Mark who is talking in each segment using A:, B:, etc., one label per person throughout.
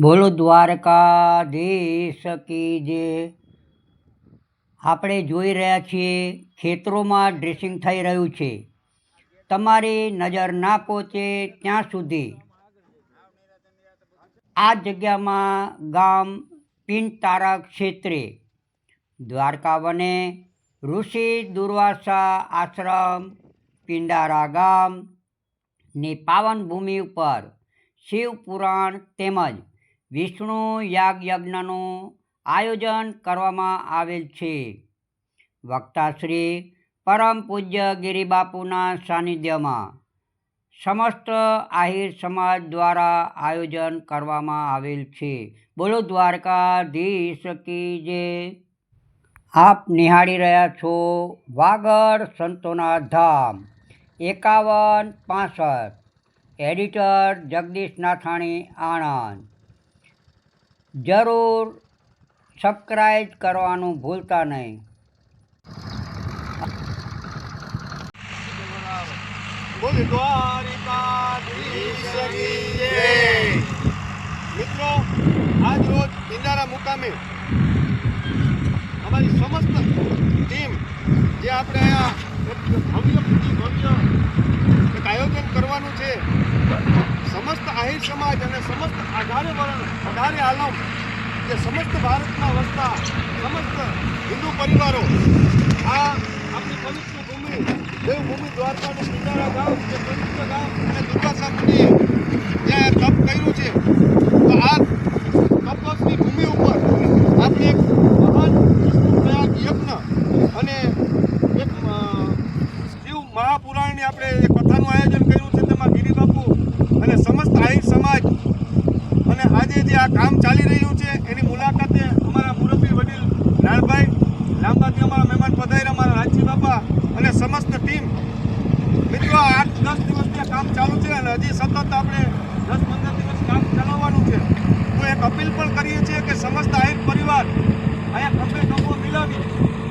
A: બોલો, દ્વારકાધીશ કી જે? આપણે જોઈ રહ્યા છીએ, ખેતરોમાં ડ્રેસિંગ થઈ રહ્યું છે. તમારી નજર ના પહોંચે ત્યાં સુધી. આ જગ્યામાં ગામ પિન તારક ક્ષેત્રે. દ્વારકા વને ઋષિ દુર્વાસા આશ્રમ, પિંડારા ગામ, ની પાવન ભૂમિ ઉપર. શિવ પુરાણ તેમજ વિષ્ણુ યાગ યજ્ઞનું આયોજન કરવામાં આવેલ છે. વક્તાશ્રી પરમ પૂજ્ય ગિરિબાપુના સાનિધ્યમાં સમસ્ત આહિર સમાજ દ્વારા આયોજન કરવામાં આવેલ છે. બોલો, દ્વારકાધીશ કી જે આપ નિહાળી રહ્યા છો વાગડ સંતોના ધામ એકાવન પાસઠ. એડિટર જગદીશ નાથાણી આણંદ જરૂર સબસ્ક્રાઈબ કરવાનું ભૂલતા નહીં.
B: મિત્રો, આજ રોજ ઇન્દારા મુકામે અમારી સમસ્ત ટીમ જે આપણે અહીંયા ભવ્ય ભવ્ય એક આયોજન કરવાનું છે આહિર સમાજ અને સમસ્ત અઢારે વર્ણ અઢારે આલમ જે સમસ્ત ભારતમાં વસતા સમસ્ત હિન્દુ પરિવારો આ આપણી પવિત્ર ભૂમિ, દેવભૂમિ દ્વારકાનું પિંડારા ગામ, જે પવિત્ર ગામ અને દુર્ગા મુનિએ જે તપ કર્યું છે તો આ તપસ્વી ભૂમિ ઉપર આપણે એક મહાન વિષ્ણુ પ્રયાગ યજ્ઞ અને એક અ, શિવ મહાપુરાણની આપણે એક કથાનું આયોજન કર્યું છે તેમાં ગિરિબાપુ અને સમસ્ત આહિર સમાજ અને જે આ કામ ચાલી રહ્યું છે, એની મુલાકાતે અમારા મુરબ્બી વડીલ નારભાઈ લાંબાથી અમારા મહેમાન પધાર્યા, અમારા રાજી બાપા અને સમસ્ત ટીમ. મિત્રો આઠ દસ દિવસથી કામ ચાલુ છે અને હજી સતત આપણે દસ પંદર દિવસ કામ ચલાવવાનું છે. તો એક અપીલ પણ કરીએ છીએ કે સમસ્ત આહિર પરિવાર અહીંયા ખભે ખભો મિલાવી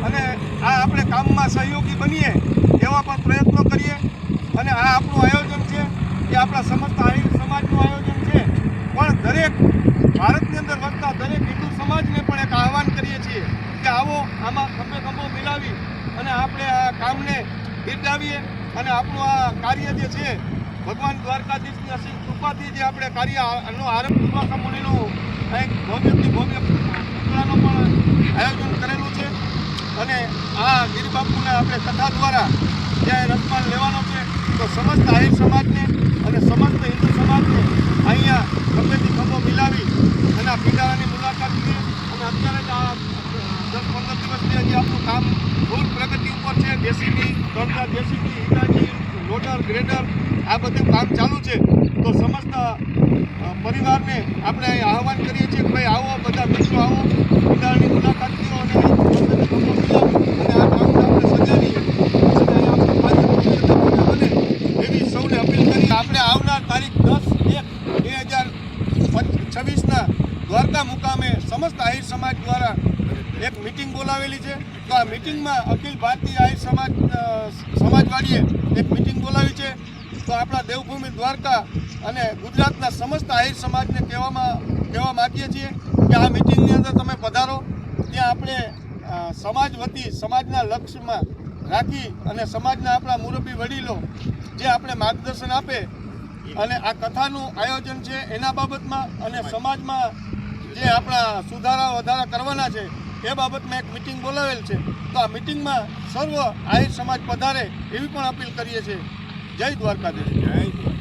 B: અને આ આપણે કામમાં સહયોગી બનીએ એવા પણ પ્રયત્નો કરીએ અને આ આપણું આયોજન છે એ આપણા સમસ્ત આહિર સમાજનું આયોજન છે પણ દરેક ભારતની અંદર વસતા દરેક હિન્દુ સમાજને પણ એક આહવાન કરીએ છીએ કે આવો આમાં ખંભે ખંભો મિલાવી અને આપણે આ કામને બિરદાવીએ અને આપણું આ કાર્ય જે છે, ભગવાન દ્વારકાધીશની કૃપાથી જે આપણે કાર્ય આનો આરંભ દુર્વાસા મુનિનું એક ભવ્યથી ભવ્ય પૂતળાનું પણ આયોજન કરેલું છે અને આ ગિરિબાપુને આપણે કથા દ્વારા જ્યાં રસમાન લેવાનો છે, તો સમસ્ત આહિર સમાજને અને સમસ્ત હિન્દુ સમાજને અહીંયા ખભેથી ખંભો મિલાવી આ પિંડારાની મુલાકાત લઈએ અને અત્યારે જ આ દસ પંદર દિવસથી હજી આપણું કામ ફૂલ પ્રગતિ ઉપર છે. જેસીબી ચાર જેસીબી હિટાચી લોડર, ગ્રેડર, આ બધું કામ ચાલુ છે. તો સમસ્ત પરિવારને આપણે આહવાન કરીએ છીએ કે ભાઈ આવો, બધા મિત્રો આવો પિંડારાની મુલાકાત લ્યો અને ખભેથી ખભો મિલાવી અને આ કામને આપણે સજાવીએ અને અહીંયા આપણું કાર્ય પૂર્ણ બને એવી સૌને અપીલ કરી આપણે આવનાર તારીખ દસ એક બે હજાર છવ્વીસના દ્વારકા મુકામે સમસ્ત આહિર સમાજ દ્વારા એક મિટિંગ બોલાવેલી છે. તો આ મિટિંગમાં અખિલ ભારતીય આહિર સમાજ સમાજવાદીએ એક મિટિંગ બોલાવી છે. તો આપણા દેવભૂમિ દ્વારકા અને ગુજરાતના સમસ્ત આહિર સમાજને કહેવામાં, કહેવા માગીએ છીએ કે આ મિટિંગની અંદર તમે પધારો. ત્યાં આપણે સમાજ વતી સમાજના લક્ષ્યમાં રાખી અને સમાજના આપણા મુરબ્બી વડીલો જે આપણે માર્ગદર્શન આપે અને આ કથાનું આયોજન છે એના બાબતમાં અને સમાજમાં જે આપણા સુધારા વધારા કરવાના છે એ બાબતમાં એક મિટિંગ બોલાવેલ છે. તો આ મિટિંગમાં સર્વ આહિર સમાજ પધારે એવી પણ અપીલ કરીએ છીએ. જય દ્વારકાધીશ.